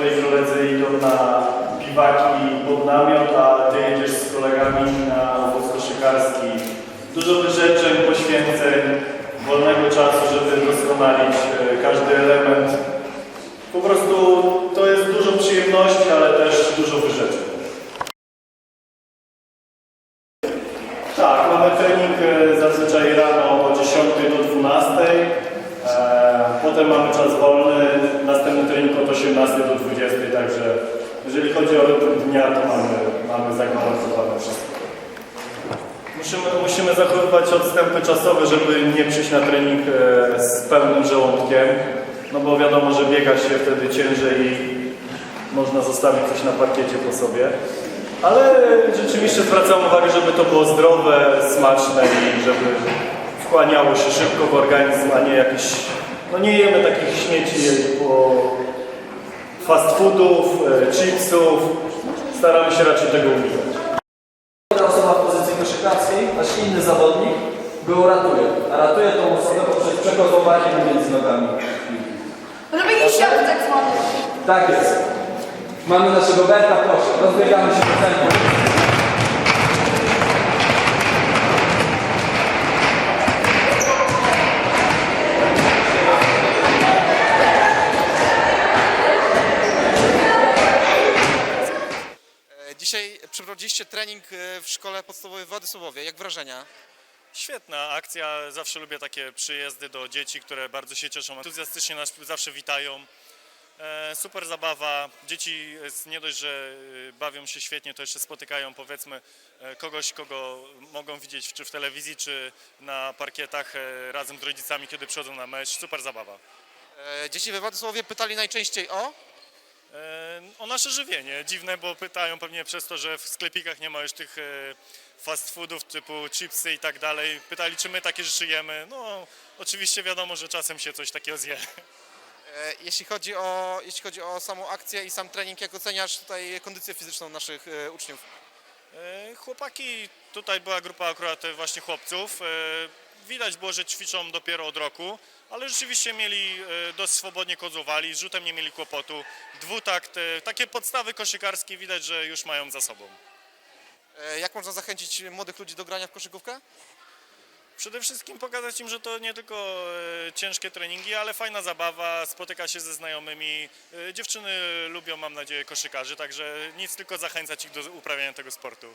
twoi koledzy idą na piwaki pod namiot, a ty jedziesz z kolegami na owoc koszykarski. Dużo wyrzeczeń, poświęceń, wolnego czasu, żeby doskonalić e, każdy element. Po prostu to jest dużo przyjemności, ale też dużo wyrzeczeń. Tak, mamy trening e, zazwyczaj rano od 10 do 12. E, potem mamy czas wolny, następny trening od 18 do 20 także jeżeli chodzi o rytm dnia, to mamy, mamy zagwarantowane wszystko. Musimy, musimy zachowywać odstępy czasowe, żeby nie przyjść na trening e, z pełnym żołądkiem, no bo wiadomo, że biega się wtedy ciężej i można zostawić coś na parkiecie po sobie. Ale rzeczywiście zwracam uwagę, żeby to było zdrowe, smaczne i żeby wchłaniało się szybko w organizm, a nie jakieś... No nie jemy takich śmieci po fast foodów, e, chipsów. Staramy się raczej tego unikać. Ta osoba w pozycji koszykarskiej, nasz inny zawodnik, go ratuje. A ratuje tą osobę poprzez przekozowanie między nogami. Robienie siat tak zwane. Tak jest. Mamy naszego Berta, proszę. Rozbiegamy się do centrum. E, Przeprowadziliście trening e, w szkole podstawowej w Władysławowie. Jak wrażenia? Świetna akcja, zawsze lubię takie przyjezdy do dzieci, które bardzo się cieszą, entuzjastycznie nas zawsze witają. E, Super zabawa, dzieci nie dość, że e, bawią się świetnie, to jeszcze spotykają powiedzmy e, kogoś, kogo mogą widzieć czy w telewizji, czy na parkietach e, razem z rodzicami, kiedy przychodzą na mecz. Super zabawa. E, Dzieci we Władysławowie pytali najczęściej o? E, O nasze żywienie. Dziwne, bo pytają pewnie przez to, że w sklepikach nie ma już tych e, fast foodów typu chipsy i tak dalej. Pytali, czy my takie rzeczy jemy. No, oczywiście wiadomo, że czasem się coś takiego zje. E, Jeśli chodzi o, jeśli chodzi o samą akcję i sam trening, jak oceniasz tutaj kondycję fizyczną naszych uczniów? Chłopaki, tutaj była grupa akurat właśnie chłopców. Widać było, że ćwiczą dopiero od roku, ale rzeczywiście mieli, e, dość swobodnie kozowali, z rzutem nie mieli kłopotu. Dwutakt, takie podstawy koszykarskie widać, że już mają za sobą. E, Jak można zachęcić młodych ludzi do grania w koszykówkę? Przede wszystkim pokazać im, że to nie tylko e, ciężkie treningi, ale fajna zabawa, spotyka się ze znajomymi. Dziewczyny lubią, mam nadzieję, koszykarzy, także nic tylko zachęcać ich do uprawiania tego sportu.